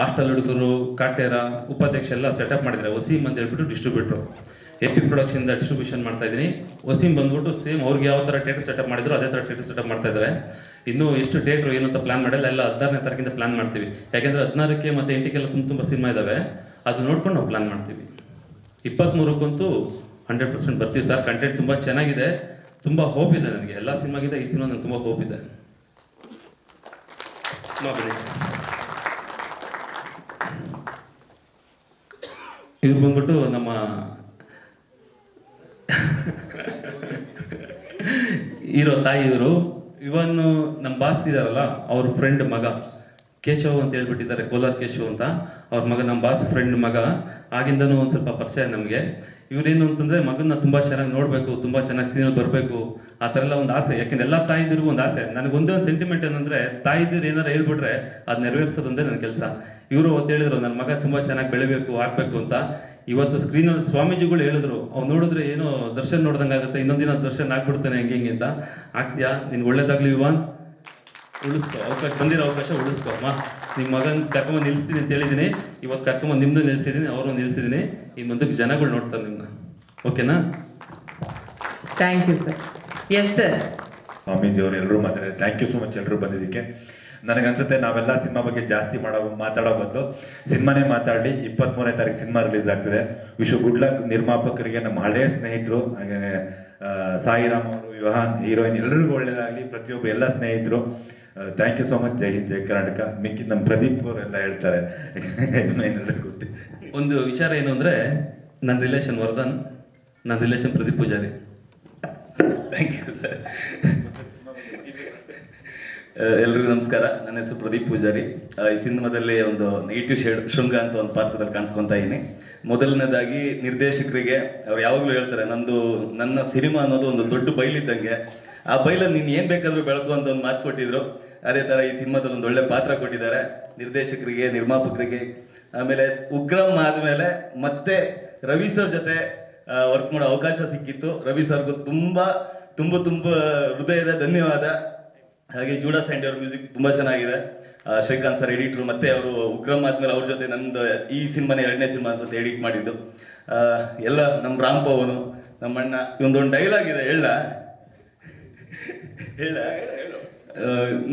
ಹಾಸ್ಟೆಲ್ ಹುಡುಗರು, ಕಾಟೇರ, ಉಪಾಧ್ಯಕ್ಷ ಎಲ್ಲ ಸೆಟಪ್ ಮಾಡಿದ್ದಾರೆ. ವಸೀಮ್ ಅಂತ ಹೇಳ್ಬಿಟ್ಟು ಡಿಸ್ಟ್ರಿಬ್ಯೂಟ್ರು ಎ ಪಿ ಪ್ರೊಡಕ್ಷನ್ದ ಡಿಸ್ಟ್ರಿಬ್ಯೂಷನ್ ಮಾಡ್ತಾ ಇದ್ದೀನಿ. ವಸೀಮ್ ಬಂದ್ಬಿಟ್ಟು ಸೇಮ್ ಅವ್ರಿಗೆ ಯಾವ ಥರ ಥಿಯೇಟರ್ ಸೆಟಪ್ ಮಾಡಿದ್ರು ಅದೇ ಥರ ಟೇಟರ್ ಸೆಟಪ್ ಮಾಡ್ತಾ ಇದ್ದಾರೆ ಇನ್ನೂ ಎಷ್ಟು ಥಿಯೇಟ್ರು ಏನು ಅಂತ ಪ್ಲಾನ್ ಮಾಡಿಲ್ಲ. ಎಲ್ಲ ಹದಿನಾರನೇ ತಾರೀಕಿಂದ ಪ್ಲಾನ್ ಮಾಡ್ತೀವಿ. ಯಾಕೆಂದರೆ ಹದಿನಾರಕ್ಕೆ ಮತ್ತು ಎಂಟಕ್ಕೆಲ್ಲ ತುಂಬ ತುಂಬ ಸಿನಿಮಾ ಇದ್ದಾವೆ ಅದು ನೋಡ್ಕೊಂಡು ನಾವು ಪ್ಲಾನ್ ಮಾಡ್ತೀವಿ. ಇಪ್ಪತ್ತ್ಮೂರಕ್ಕಂತೂ ಹಂಡ್ರೆಡ್ ಪರ್ಸೆಂಟ್ ಬರ್ತೀವಿ ಸರ್. ಕಂಟೆಂಟ್ ತುಂಬ ಚೆನ್ನಾಗಿದೆ. ತುಂಬ ಹೋಪ್ ಇದೆ ನನಗೆ. ಎಲ್ಲ ಸಿನಿಮಾಗಿಂತ ಈ ಸಿನಿಮಾ ನನಗೆ ತುಂಬ ಹೋಪ್ ಇದೆ. ಇದು. ಇವ್ರು ಬಂದ್ಬಿಟ್ಟು ನಮ್ಮ ಹೀರೋ ತಾಯಿ ಇವರು ಇವನು ನಮ್ಮ ಬಾಸ್ ಇದಾರಲ್ಲ, ಅವ್ರ ಫ್ರೆಂಡ್ ಮಗ. ಕೇಶವ್ ಅಂತ ಹೇಳ್ಬಿಟ್ಟಿದ್ದಾರೆ, ಕೋಲಾರ್ ಕೇಶವ್ ಅಂತ. ಅವ್ರ ಮಗ ನಮ್ಮ ಬಾಸ್ ಫ್ರೆಂಡ್ ಮಗ. ಆಗಿಂದನೂ ಒಂದು ಸ್ವಲ್ಪ ಪರಿಚಯ ನಮಗೆ. ಇವರೇನು ಅಂತಂದರೆ, ಮಗನ್ನ ತುಂಬ ಚೆನ್ನಾಗಿ ನೋಡಬೇಕು, ತುಂಬ ಚೆನ್ನಾಗಿ ಸೀನಲ್ಲಿ ಬರಬೇಕು. ಆ ಥರ ಎಲ್ಲ ಒಂದು ಆಸೆ. ಯಾಕೆಂದ್ರೆ ಎಲ್ಲ ತಾಯಿದಿರಿಗೂ ಒಂದು ಆಸೆ. ನನಗೆ ಒಂದೇ ಸೆಂಟಿಮೆಂಟ್ ಏನಂದರೆ, ತಾಯಿದಿರು ಏನಾರು ಹೇಳ್ಬಿಟ್ರೆ ಅದು ನೆರವೇರಿಸೋದೊಂದೇ ನನ್ನ ಕೆಲಸ. ಇವರು ಅವತ್ತು ಹೇಳಿದ್ರು ನನ್ನ ಮಗ ತುಂಬ ಚೆನ್ನಾಗಿ ಬೆಳಿಬೇಕು ಹಾಕಬೇಕು ಅಂತ. ಇವತ್ತು ಸ್ಕ್ರೀನಲ್ಲಿ ಸ್ವಾಮೀಜಿಗಳು ಹೇಳಿದ್ರು ಅವ್ನು ನೋಡಿದ್ರೆ ಏನೋ ದರ್ಶನ್ ನೋಡ್ದಂಗೆ ಆಗುತ್ತೆ ಇನ್ನೊಂದಿನ ದರ್ಶನ್ ಆಗ್ಬಿಡ್ತಾನೆ ಹೆಂಗೆ ಹೆಂಗೆ ಅಂತ. ಆಗ್ತೀಯಾ? ನಿನ್ಗೆ ಒಳ್ಳೇದಾಗ್ಲಿ ವಿವಾನ್. ಉಳಿಸ್ಕೊ ಅವಕಾಶ ಬಂದಿರೋ ಅವಕಾಶ ಉಳಿಸ್ಕೊ ಅಮ್ಮ. ನಿಮ್ಮ ಮಗನ ಕರ್ಕೊಂಬಂದು ನಿಲ್ಸ್ತೀನಿ ಅಂತ ಹೇಳಿದ್ದೀನಿ ಇವತ್ತು ಕರ್ಕೊಂಬಂದು ನಿಮ್ದು ನಿಲ್ಲಿಸಿದ್ದೀನಿ ಅವ್ರನ್ನ ನಿಲ್ಲಿಸಿದ್ದೀನಿ ಇನ್ನು ಮುಂದಕ್ಕೆ ಜನಗಳು ನೋಡ್ತಾರೆ ನಿಮ್ಮನ್ನ ಓಕೆನಾ? Thank you sir yes sir Swamiji ಅವರು ಎಲ್ಲರೂ ಮಾತಾಡಿದ್ರು ಥ್ಯಾಂಕ್ ಯು ಸೊ ಮಚ್ ಎಲ್ಲರೂ ಬಂದಿದ್ದಕ್ಕೆ. ನನಗನ್ಸುತ್ತೆ ನಾವೆಲ್ಲ ಸಿನಿಮಾ ಬಗ್ಗೆ ಜಾಸ್ತಿ ಮಾಡೋ ಮಾತಾಡೋ ಬದಲು ಸಿನಿಮಾನೇ ಮಾತಾಡಿ ಇಪ್ಪತ್ಮೂರನೇ ತಾರೀಕು ಸಿನಿಮಾ ರಿಲೀಸ್ ಆಗ್ತಿದೆ. ವಿಶು ಗುಡ್ ಲಕ್ ನಿರ್ಮಾಪಕರಿಗೆ ನಮ್ಮ ಹಳೆಯ ಸ್ನೇಹಿತರು ಹಾಗೆ ಆ, ಸಾಯಿರಾಮ್ ಅವರು ವಿವಾಹನ್ ಹೀರೋಯಿನ್ ಎಲ್ಲರಿಗೂ ಒಳ್ಳೇದಾಗಲಿ. ಪ್ರತಿಯೊಬ್ಬರು ಎಲ್ಲ ಸ್ನೇಹಿತರು. Thank you so much Jai Hind Jai Karnataka. ಮಿಕ್ಕಿ ನಮ್ಮ ಪ್ರದೀಪ್ ಎಲ್ಲ ಹೇಳ್ತಾರೆ. ಗೊತ್ತಿ? ಒಂದು ವಿಚಾರ ಏನು ಅಂದರೆ ನನ್ನ ರಿಲೇಷನ್ ವರ್ಧನ್ ನನ್ನ relation Pradeep Poojari. Thank you sir ಎಲ್ರಿಗೂ ನಮಸ್ಕಾರ. ನನ್ನ ಹೆಸರು ಪ್ರದೀಪ್ ಪೂಜಾರಿ. ಈ ಸಿನಿಮಾದಲ್ಲಿ ಒಂದು ನೆಗೆಟಿವ್ ಶೇಡ್, ಶೃಂಗ ಅಂತ ಒಂದು ಪಾತ್ರದಲ್ಲಿ ಕಾಣಿಸ್ಕೊತಾ ಇದ್ದೀನಿ. ಮೊದಲನೇದಾಗಿ ನಿರ್ದೇಶಕರಿಗೆ ಅವ್ರು ಯಾವಾಗಲೂ ಹೇಳ್ತಾರೆ, ನಂದು, ನನ್ನ ಸಿನಿಮಾ ಅನ್ನೋದು ಒಂದು ದೊಡ್ಡ ಬೈಲಿದ್ದಂಗೆ ಆ ಬೈಲಲ್ಲಿ ನೀನು ಏನು ಬೇಕಾದರೂ ಬೆಳಕು ಅಂತ ಒಂದು ಮಾತು ಕೊಟ್ಟಿದ್ರು. ಅದೇ ಥರ ಈ ಸಿನಿಮಾದಲ್ಲಿ ಒಂದು ಒಳ್ಳೆ ಪಾತ್ರ ಕೊಟ್ಟಿದ್ದಾರೆ ನಿರ್ದೇಶಕರಿಗೆ, ನಿರ್ಮಾಪಕರಿಗೆ. ಆಮೇಲೆ ಉಗ್ರಂ ಆದಮೇಲೆ ಮತ್ತೆ ರವಿ ಸರ್ ಜೊತೆ ವರ್ಕ್ ಮಾಡೋ ಅವಕಾಶ ಸಿಕ್ಕಿತ್ತು. ರವಿ ಸರ್ಗೂ ತುಂಬ ತುಂಬ ತುಂಬ ಹೃದಯದ ಧನ್ಯವಾದ. ಹಾಗೆ ಜೂಡಾ ಸ್ಯಾಂಡಿ ಅವ್ರ ಮ್ಯೂಸಿಕ್ ತುಂಬಾ ಚೆನ್ನಾಗಿದೆ. ಶ್ರೀಕಾಂತ್ ಸರ್ ಎಡಿಟ್ರು ಮತ್ತೆ ಅವರು ಉಗ್ರಮ್ ಆದ್ಮೇಲೆ ಅವ್ರ ಜೊತೆ ನಂದು ಈ ಸಿನಿಮಾನೇ ಎರಡನೇ ಸಿನಿಮಾ ಅನ್ಸುತ್ತೆ ಎಡಿಟ್ ಮಾಡಿದ್ದು. ಎಲ್ಲ ನಮ್ಮ ರಾಮ್ ಪವನು ನಮ್ಮ ಅಣ್ಣ ಇವೊಂದೊಂದು ಡೈಲಾಗ್ ಇದೆ, ಹೇಳ. ಹೇಳ.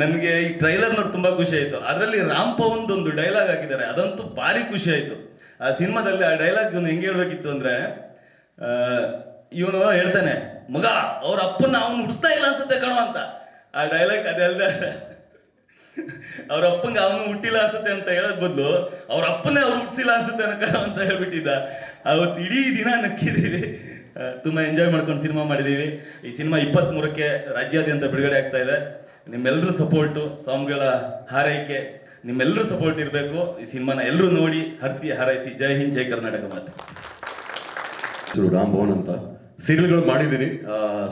ನನಗೆ ಈ ಟ್ರೈಲರ್ ನೋಡಿ ತುಂಬ ಖುಷಿ ಆಯಿತು. ಅದರಲ್ಲಿ ರಾಮ್ ಪವನ್ದು ಒಂದು ಡೈಲಾಗ್ ಹಾಕಿದ್ದಾರೆ, ಅದಂತೂ ಭಾರಿ ಖುಷಿ ಆಯಿತು. ಆ ಸಿನಿಮಾದಲ್ಲಿ ಆ ಡೈಲಾಗ್ ಹೆಂಗೆ ಹೇಳ್ಬೇಕಿತ್ತು ಅಂದರೆ ಇವನು ಹೇಳ್ತಾನೆ, ಮಗ, ಅವ್ರ ಅಪ್ಪನ ಅವನು ಹುಡ್ಸ್ತಾ ಇಲ್ಲ ಅನ್ಸುತ್ತೆ ಕಣೋ ಅಂತ. ಆ ಡೈಲಾಗ್ ಅದೆಲ್ಲ (laughs) ಅವ್ರ ಅಪ್ಪಂಗೆ ಅವನು ಹುಟ್ಟಿಲ್ಲ ಅನ್ಸುತ್ತೆ ಅಂತ ಹೇಳೋದ್ ಬದಲು ಅವ್ರ ಅಪ್ಪನೇ ಅವ್ರು ಹುಟ್ಟಿಸಿಲ್ಲ ಅನ್ಸುತ್ತೆ ಅನ್ಕ ಅಂತ ಹೇಳ್ಬಿಟ್ಟಿದ್ದ. ಅವತ್ತು ಇಡೀ ದಿನ ನಕ್ಕಿದೀವಿ ಆ, ತುಂಬಾ ಎಂಜಾಯ್ ಮಾಡ್ಕೊಂಡು ಸಿನಿಮಾ ಮಾಡಿದೀವಿ ಈ ಸಿನಿಮಾ ಇಪ್ಪತ್ತ್ ಮೂರಕ್ಕೆ ರಾಜ್ಯಾದ್ಯಂತ ಬಿಡುಗಡೆ ಆಗ್ತಾ ಇದೆ. ನಿಮ್ಮೆಲ್ಲರ ಸಪೋರ್ಟು ಸ್ವಾಮಿಗಳ ಹಾರೈಕೆ ನಿಮ್ಮೆಲ್ಲರೂ ಸಪೋರ್ಟ್ ಇರಬೇಕು. ಈ ಸಿನಿಮಾನ ಎಲ್ಲರೂ ನೋಡಿ ಹರಿಸಿ ಹಾರೈಸಿ. ಜೈ ಹಿಂದ್ ಜೈ ಕರ್ನಾಟಕ ಮಾತು. ರಾಮ್ ಭವನ್ ಅಂತ. ಸೀರಿಯಲ್ಗಳು ಮಾಡಿದ್ದೀನಿ.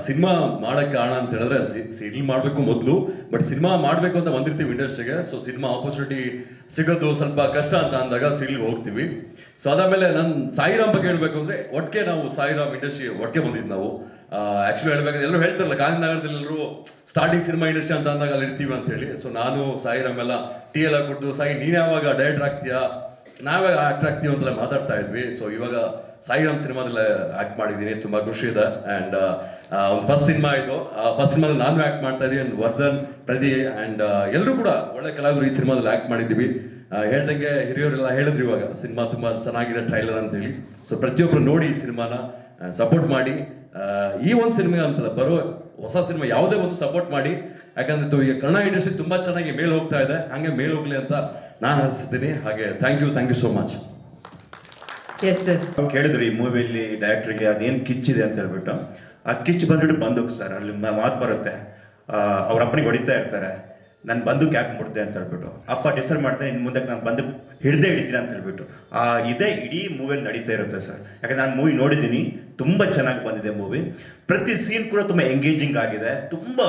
ಸಿನಿಮಾ ಮಾಡಕ್ಕೆ ಕಾರಣ ಅಂತ ಹೇಳಿದ್ರೆ ಸೀರಿಯಲ್ ಮಾಡಬೇಕು ಮೊದಲು, ಬಟ್ ಸಿನಿಮಾ ಮಾಡಬೇಕು ಅಂತ ಬಂದಿರ್ತೀವಿ ಇಂಡಸ್ಟ್ರಿಗೆ ಸೊ ಸಿನಿಮಾ ಆಪರ್ಚುನಿಟಿ ಸಿಗೋದು ಸ್ವಲ್ಪ ಕಷ್ಟ ಅಂತ ಅಂದಾಗ ಸೀರಿಯಲ್ಗೆ ಹೋಗ್ತೀವಿ. ಸೊ ಅದಾದಮೇಲೆ ನನ್ನ ಸಾಯಿರಾಮ್ ಬಗ್ಗೆ ಹೇಳಬೇಕು ಅಂದ್ರೆ ಒಟ್ಟಿಗೆ ನಾವು ಸಾಯಿರಾಮ್ ಇಂಡಸ್ಟ್ರಿ ಒಟ್ಟಿಗೆ ಬಂದಿದ್ದು ನಾವು. ಆ್ಯಕ್ಚುಲಿ ಹೇಳ್ಬೇಕಂದ್ರೆ ಎಲ್ಲರೂ ಹೇಳ್ತಾರಲ್ಲ ಗಾಂಧಿನಗರದಲ್ಲಿ ಎಲ್ಲರೂ ಸ್ಟಾರ್ಟಿಂಗ್ ಸಿನಿಮಾ ಇಂಡಸ್ಟ್ರಿ ಅಂತ ಅಂದಾಗ ಅಲ್ಲಿ ಇರ್ತೀವಿ ಅಂತ ಹೇಳಿ. ಸೊ ನಾನು, ಸಾಯಿರಾಮ್ ಎಲ್ಲ ಟೀ ಎಲ್ಲ ಕೊಟ್ಟು ಸಾಯಿ ನೀನು ಯಾವಾಗ ಡೈರೆಕ್ಟರ್ ಆಗ್ತೀಯಾ? ನಾವೇ ಆಕ್ಟ್ ಆಗ್ತೀವಿ ಅಂತೆಲ್ಲ ಮಾತಾಡ್ತಾ ಇದ್ವಿ. ಸೊ ಇವಾಗ ಸಾಯಿರಾಮ್ ಸಿನಿಮಾದಲ್ಲಿ ಆಕ್ಟ್ ಮಾಡಿದ್ದೀನಿ, ತುಂಬಾ ಖುಷಿ ಇದೆ. ಅಂಡ್ ಒಂದು ಫಸ್ಟ್ ಸಿನಿಮಾ ಇದು. ಫಸ್ಟ್ ಸಿನಿಮಾದಲ್ಲಿ ನಾನು ಆಕ್ಟ್ ಮಾಡ್ತಾ ಇದ್ದೀನಿ. ಅಂಡ್ ವರ್ಧನ್ ಪ್ರದಿ ಅಂಡ್ ಎಲ್ಲರೂ ಕೂಡ ಒಳ್ಳೆ ಕಲಾವಿದರು ಈ ಸಿನಿಮಾದಲ್ಲಿ ಆಕ್ಟ್ ಮಾಡಿದ್ದೀವಿ. ಹೇಳ್ದಂಗೆ ಹಿರಿಯವರೆಲ್ಲ ಹೇಳಿದ್ರು ಇವಾಗ, ಸಿನಿಮಾ ತುಂಬಾ ಚೆನ್ನಾಗಿದೆ ಟ್ರೈಲರ್ ಅಂತ ಹೇಳಿ. ಸೊ ಪ್ರತಿಯೊಬ್ರು ನೋಡಿ ಈ ಸಿನಿಮಾನ ಸಪೋರ್ಟ್ ಮಾಡಿ. ಈ ಒಂದು ಸಿನಿಮಾ ಅಂತಲ್ಲ, ಬರೋ ಹೊಸ ಸಿನಿಮಾ ಯಾವುದೇ ಒಂದು ಸಪೋರ್ಟ್ ಮಾಡಿ. ಯಾಕಂದ್ರೆ ಈಗ ಕನ್ನಡ ಇಂಡಸ್ಟ್ರಿ ತುಂಬಾ ಚೆನ್ನಾಗಿ ಮೇಲ್ ಹೋಗ್ತಾ ಇದೆ. ಹಂಗೆ ಮೇಲ್ ಹೋಗ್ಲಿ ಅಂತ ನಾನು ಅನಿಸ್ತೀನಿ. ಹಾಗೆ thank you thank you so much yes ಕೇಳಿದ್ರು ಈ ಮೂವಿಯಲ್ಲಿ ಡೈರೆಕ್ಟ್ರಿಗೆ ಅದೇನು ಕಿಚ್ಚಿದೆ ಅಂತ ಹೇಳ್ಬಿಟ್ಟು. ಆ ಕಿಚ್ಚು ಬಂದ್ಬಿಟ್ಟು ಬಂದೂಕ್ ಸರ್ ಅಲ್ಲಿ ಮಾತು ಬರುತ್ತೆ. ಅವ್ರ ಅಪ್ಪನಿಗೆ ಹೊಡಿತಾ ಇರ್ತಾರೆ. ನಾನು ಬಂದೂಕ್ ಯಾಕೆ ಮುಡ್ದೆ ಅಂತ ಹೇಳ್ಬಿಟ್ಟು. ಅಪ್ಪ ಡಿಸೈಡ್ ಮಾಡ್ತಾನೆ ಇನ್ನು ಮುಂದಕ್ಕೆ ನಾನು ಬಂದೂಕ್ ಹಿಡ್ದೇ ಹಿಡಿತೀನಿ ಅಂತ ಹೇಳ್ಬಿಟ್ಟು. ಆ, ಇದೇ ಇಡೀ ಮೂವಿಯಲ್ಲಿ ನಡೀತಾ ಇರುತ್ತೆ ಸರ್ ಯಾಕಂದ್ರೆ ನಾನು ಮೂವಿ ನೋಡಿದ್ದೀನಿ, ತುಂಬ ಚೆನ್ನಾಗಿ ಬಂದಿದೆ ಮೂವಿ ಪ್ರತಿ ಸೀನ್ ಕೂಡ ತುಂಬ ಎಂಗೇಜಿಂಗ್ ಆಗಿದೆ. ತುಂಬ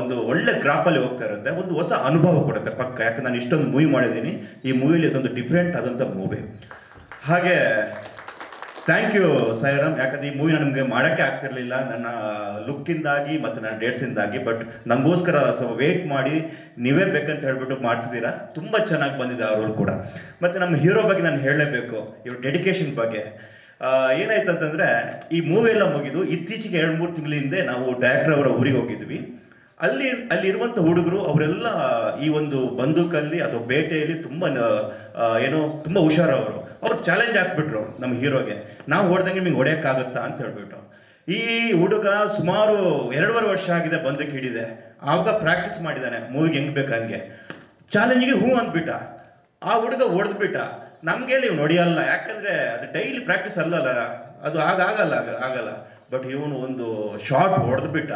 ಒಂದು ಒಳ್ಳೆ ಗ್ರಾಪಲ್ಲಿ ಹೋಗ್ತಾ ಇರುತ್ತೆ. ಒಂದು ಹೊಸ ಅನುಭವ ಕೊಡುತ್ತೆ ಪಕ್ಕ. ಯಾಕಂದ್ರೆ ನಾನು ಇಷ್ಟೊಂದು ಮೂವಿ ಮಾಡಿದ್ದೀನಿ. ಈ ಮೂವಿಲಿ ಅದೊಂದು ಡಿಫ್ರೆಂಟ್ ಆದಂಥ ಮೂವಿ ಹಾಗೆ ಥ್ಯಾಂಕ್ ಯು ಸಾಯಿರಾಮ್. ಯಾಕಂದ್ರೆ ಈ ಮೂವಿನ ನಮಗೆ ಮಾಡೋಕ್ಕೆ ಆಗ್ತಿರ್ಲಿಲ್ಲ. ನನ್ನ ಲುಕ್ಕಿಂದಾಗಿ ಮತ್ತು ನನ್ನ ಡೇಟ್ಸಿಂದಾಗಿ ಬಟ್ ನನಗೋಸ್ಕರ ಸೊ ವೇಟ್ ಮಾಡಿ, ನೀವೇ ಬೇಕಂತ ಹೇಳ್ಬಿಟ್ಟು ಮಾಡಿಸಿದ್ದೀರಾ ತುಂಬ ಚೆನ್ನಾಗಿ ಬಂದಿದೆ ಅವರು ಕೂಡ. ಮತ್ತು ನಮ್ಮ ಹೀರೋ ಬಗ್ಗೆ ನಾನು ಹೇಳಲೇಬೇಕು. ಇವ್ರ ಡೆಡಿಕೇಶನ್ ಬಗ್ಗೆ. ಏನಾಯ್ತು ಅಂತಂದರೆ ಈ ಮೂವಿ ಎಲ್ಲ ಮುಗಿದು ಇತ್ತೀಚೆಗೆ ಎರಡು ಮೂರು ತಿಂಗಳಿಂದೆ ನಾವು ಡೈರೆಕ್ಟರ್ ಅವರ ಊರಿಗೆ ಹೋಗಿದ್ವಿ. ಅಲ್ಲಿ ಅಲ್ಲಿ ಇರುವಂತ ಹುಡುಗರು ಅವರೆಲ್ಲ ಈ ಒಂದು ಬಂದೂಕಲ್ಲಿ ಅಥವಾ ಬೇಟೆಯಲ್ಲಿ ತುಂಬಾ ಏನೋ ತುಂಬಾ ಹುಷಾರವರು. ಅವ್ರು ಚಾಲೆಂಜ್ ಹಾಕ್ಬಿಟ್ರು ನಮ್ಮ ಹೀರೋಗೆ. ನಾವು ಹೊಡೆದಂಗೆ ನಿಮ್ಗೆ ಹೊಡೆಯಕ್ಕಾಗುತ್ತಾ ಅಂತ ಹೇಳ್ಬಿಟ್ಟು ಈ ಹುಡುಗ ಸುಮಾರು ಎರಡೂವರೆ ವರ್ಷ ಆಗಿದೆ ಬಂದಕ್ಕೆ ಹಿಡಿದೆ. ಆವಾಗ ಪ್ರಾಕ್ಟೀಸ್ ಮಾಡಿದ್ದಾನೆ ಮೂವಿಗೆ ಹೆಂಗ್ ಬೇಕಂಗೆ ಚಾಲೆಂಜಿಗೆ ಹೂ ಅಂದ್ಬಿಟ್ಟ. ಆ ಹುಡುಗ ಹೊಡೆದ್ಬಿಟ್ಟ. ನಮ್ಗೆ ನೀವು ನೋಡಿಯಲ್ಲ ಯಾಕಂದ್ರೆ ಅದು ಡೈಲಿ ಪ್ರಾಕ್ಟೀಸ್ ಅಲ್ಲಲ್ಲ, ಅದು ಆಗಾಗಲ್ಲ ಆಗ- ಆಗಲ್ಲ. ಬಟ್ ಇವನು ಒಂದು ಶಾರ್ಟ್ ಹೊಡೆದ್ಬಿಟ್ಟ.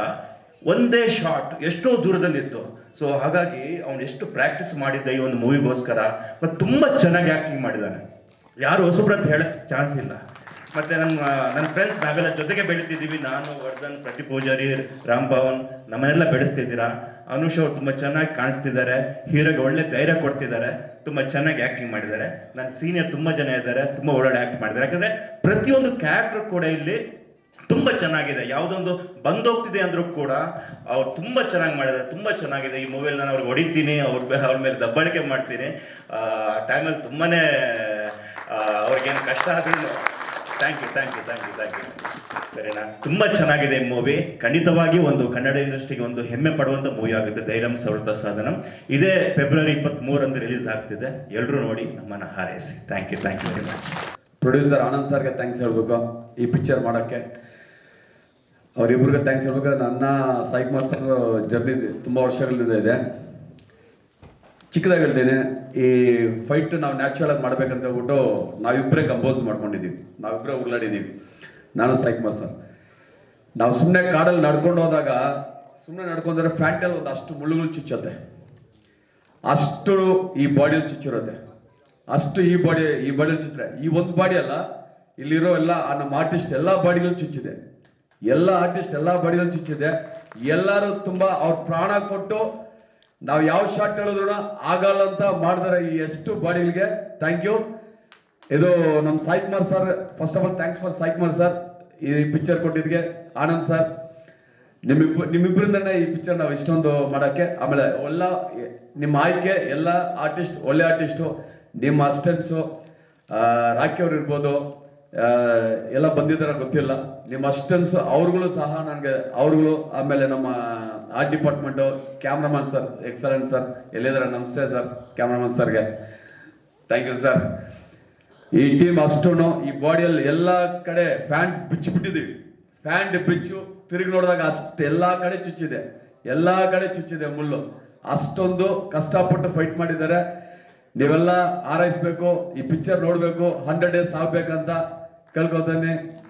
ಒಂದೇ ಶಾಟ್ ಎಷ್ಟೋ ದೂರದಲ್ಲಿತ್ತು. ಸೊ ಹಾಗಾಗಿ ಅವನು ಎಷ್ಟು ಪ್ರಾಕ್ಟೀಸ್ ಮಾಡಿದ್ದ ಈ ಒಂದು ಮೂವಿಗೋಸ್ಕರ ಮತ್ತು ತುಂಬ ಚೆನ್ನಾಗಿ ಆ್ಯಕ್ಟಿಂಗ್ ಮಾಡಿದ್ದಾನೆ. ಯಾರು ಹೊಸಬ್ರು ಅಂತ ಹೇಳಕ್ಕೆ ಚಾನ್ಸ್ ಇಲ್ಲ. ಮತ್ತು ನಮ್ಮ, ನನ್ನ ಫ್ರೆಂಡ್ಸ್ ನಾವೆಲ್ಲ ಜೊತೆಗೆ ಬೆಳೀತಿದ್ದೀವಿ. ನಾನು, ವರ್ಧನ್ ಪ್ರತಿ ಪೂಜಾರಿ, ರಾಮ್ ಭವನ್ ನಮ್ಮನ್ನೆಲ್ಲ ಬೆಳೆಸ್ತಿದ್ದೀರಾ? ಅನುಷ್ ಅವ್ರು ತುಂಬ ಚೆನ್ನಾಗಿ ಕಾಣಿಸ್ತಿದ್ದಾರೆ. ಹೀರೋಗೆ ಒಳ್ಳೆ ಧೈರ್ಯ ಕೊಡ್ತಿದ್ದಾರೆ. ತುಂಬ ಚೆನ್ನಾಗಿ ಆಕ್ಟಿಂಗ್ ಮಾಡಿದ್ದಾರೆ. ನನ್ನ ಸೀನಿಯರ್ ತುಂಬ ಜನ ಇದ್ದಾರೆ. ತುಂಬ ಒಳ್ಳೊಳ್ಳೆ ಆ್ಯಕ್ಟ್ ಮಾಡಿದ್ದಾರೆ. ಯಾಕಂದರೆ ಪ್ರತಿಯೊಂದು ಕ್ಯಾರೆಕ್ಟರ್ ಕೂಡ ಇಲ್ಲಿ ತುಂಬಾ ಚೆನ್ನಾಗಿದೆ. ಯಾವುದೊಂದು ಬಂದೋಗ್ತಿದೆ ಅಂದ್ರೂ ಕೂಡ ಅವ್ರು ತುಂಬ ಚೆನ್ನಾಗಿ ಮಾಡಿದ್ದಾರೆ ತುಂಬ ಚೆನ್ನಾಗಿದೆ. ಈ ಮೊಬೈಲ್ ನಾನು ಅವ್ರಿಗೆ ಹೊಡಿತೀನಿ, ಅವ್ರ ಅವ್ರ ಮೇಲೆ ದಬ್ಬಾಳಿಕೆ ಮಾಡ್ತೀನಿ. ಆ ಟೈಮಲ್ಲಿ ತುಂಬಾ ಅವ್ರಿಗೇನು ಕಷ್ಟ ಆದ್ರೂ thank you thank you thank you thank you ಸರಿನಾ? ತುಂಬ ಚೆನ್ನಾಗಿದೆ ಈ ಮೂವಿ ಖಂಡಿತವಾಗಿ ಒಂದು ಕನ್ನಡ ಇಂಡಸ್ಟ್ರಿಗೆ ಒಂದು ಹೆಮ್ಮೆ ಪಡುವಂಥ ಮೂವಿ ಆಗುತ್ತೆ. ಧೈರ್ಯಂ ಸವೃತ ಸಾಧನಂ. ಇದೇ ಫೆಬ್ರವರಿ ಇಪ್ಪತ್ತ್ ಮೂರಂದು ರಿಲೀಸ್ ಆಗ್ತಿದೆ. ಎಲ್ಲರೂ ನೋಡಿ ನಮ್ಮನ್ನು ಹಾರೈಸಿ. Thank you thank you very much producer Anand ಸರ್ಗೆ ಥ್ಯಾಂಕ್ಸ್ ಹೇಳ್ಬೇಕು. ಈ ಪಿಕ್ಚರ್ ಮಾಡೋಕ್ಕೆ. ಅವರಿಬ್ರಿಗೆ ಥ್ಯಾಂಕ್ಸ್ ಹೇಳ್ಬೇಕಾದ್ರೆ ನನ್ನ ಸಾಯಿ ಜರ್ನಿ ತುಂಬ ವರ್ಷಗಳಿಂದ ಇದೆ. ಚಿಕ್ಕದಾಗಿ ಹೇಳ್ತೇನೆ ಈ ಫೈಟ್ ನಾವು ನ್ಯಾಚುರಲ್ ಆಗಿ ಮಾಡ್ಬೇಕಂತ ಹೇಳ್ಬಿಟ್ಟು ನಾವಿಬ್ಬರೇ ಕಂಪೋಸ್ ಮಾಡ್ಕೊಂಡಿದ್ದೀವಿ. ನಾವಿಬ್ಬರೇ ಉರ್ಲಾಡಿದ್ದೀವಿ. ನಾನು ಸಾಯಿ ಕುಮಾರ್ ಸರ್ ನಾವು ಸುಮ್ಮನೆ ಕಾಡಲ್ಲಿ ನಡ್ಕೊಂಡು ಹೋದಾಗ ಸುಮ್ಮನೆ ನಡ್ಕೊಂಡ್ರೆ ಫ್ಯಾಂಟಲ್ಲಿ ಒಂದು ಅಷ್ಟು ಮುಳ್ಳುಗಳು ಚುಚ್ಚುತ್ತೆ. ಅಷ್ಟು ಈ ಬಾಡಿಯಲ್ಲಿ ಚುಚ್ಚಿರುತ್ತೆ. ಅಷ್ಟು ಈ ಬಾಡಿ ಈ ಬಾಡಿಯಲ್ಲಿ ಚುಚ್ಚರೆ ಈ ಒಂದು ಬಾಡಿ ಅಲ್ಲ, ಇಲ್ಲಿರೋ ಎಲ್ಲ ನಮ್ಮ ಆರ್ಟಿಸ್ಟ್ ಎಲ್ಲ ಬಾಡಿಗಳು ಚುಚ್ಚಿದೆ. ಎಲ್ಲ ಆರ್ಟಿಸ್ಟ್ ಎಲ್ಲ ಬಾಡಿಗಳು ಚುಚ್ಚಿದೆ. ಎಲ್ಲರೂ ತುಂಬಾ ಅವ್ರ ಪ್ರಾಣ ಕೊಟ್ಟು ನಾವು ಯಾವ ಶಾಟ್ ಹೇಳಿದ್ರು ಆಗಲ್ಲ ಅಂತ ಮಾಡಿದಾರೆ ಈ ಎಷ್ಟು ಬಾಡಿಗಳಿಗೆ. ಥ್ಯಾಂಕ್ ಯು ಇದು ನಮ್ಮ Sai Kumar sir first of all thanks for Sai Kumar sir ಈ ಪಿಕ್ಚರ್ ಕೊಟ್ಟಿದ್ಗೆ ಆನಂದ್ ಸರ್ ನಿಮ್ಮಿಬ್ಬ, ನಿಮ್ಮಿಬ್ಬರಿಂದನೇ ಈ ಪಿಕ್ಚರ್ ನಾವು ಇಷ್ಟೊಂದು ಮಾಡಕ್ಕೆ. ಆಮೇಲೆ ಎಲ್ಲ ನಿಮ್ಮ ಆಯ್ಕೆ, ಎಲ್ಲ ಆರ್ಟಿಸ್ಟ್ ಒಳ್ಳೆ ಆರ್ಟಿಸ್ಟು ನಿಮ್ಮ ಅಸಿಸ್ಟೆಂಟ್ಸು ರಾಕಿ ಅವ್ರು ಇರ್ಬೋದು ಎಲ್ಲ ಬಂದಿದ್ದಾರೆ ಗೊತ್ತಿಲ್ಲ. ನಿಮ್ಮ ಅಸಿಸ್ಟೆಂಟ್ಸ್ ಅವ್ರುಗಳು ಸಹ ನನಗೆ, ಅವ್ರುಗಳು ಆಮೇಲೆ ನಮ್ಮ art department cameraman sir, excellent sir, ಎಲ್ಲಿದ್ದಾರೆ? ನಮಸ್ತೆ ಸರ್, ಕ್ಯಾಮ್ರಾಮನ್ ಸರ್ಗೆ. Thank you sir. ಈ ಟೀಮ್ ಅಷ್ಟೂ ಈ ಬಾಡಿಯಲ್ಲಿ ಎಲ್ಲ ಕಡೆ ಫ್ಯಾನ್ ಬಿಚ್ಚಿಬಿಟ್ಟಿದೀವಿ ಫ್ಯಾನ್ ಬಿಚ್ಚು, ತಿರುಗಿ ನೋಡಿದಾಗ ಅಷ್ಟು ಎಲ್ಲ ಕಡೆ ಚುಚ್ಚಿದೆ. ಎಲ್ಲ ಕಡೆ ಚುಚ್ಚಿದೆ ಮುಳ್ಳು. ಅಷ್ಟೊಂದು ಕಷ್ಟಪಟ್ಟು ಫೈಟ್ ಮಾಡಿದ್ದಾರೆ. ನೀವೆಲ್ಲ ಆರೈಸ್ಬೇಕು ಈ ಪಿಕ್ಚರ್ ನೋಡಬೇಕು ಹಂಡ್ರೆಡ್ ಡೇಸ್ ಆಗ್ಬೇಕಂತ कल तो में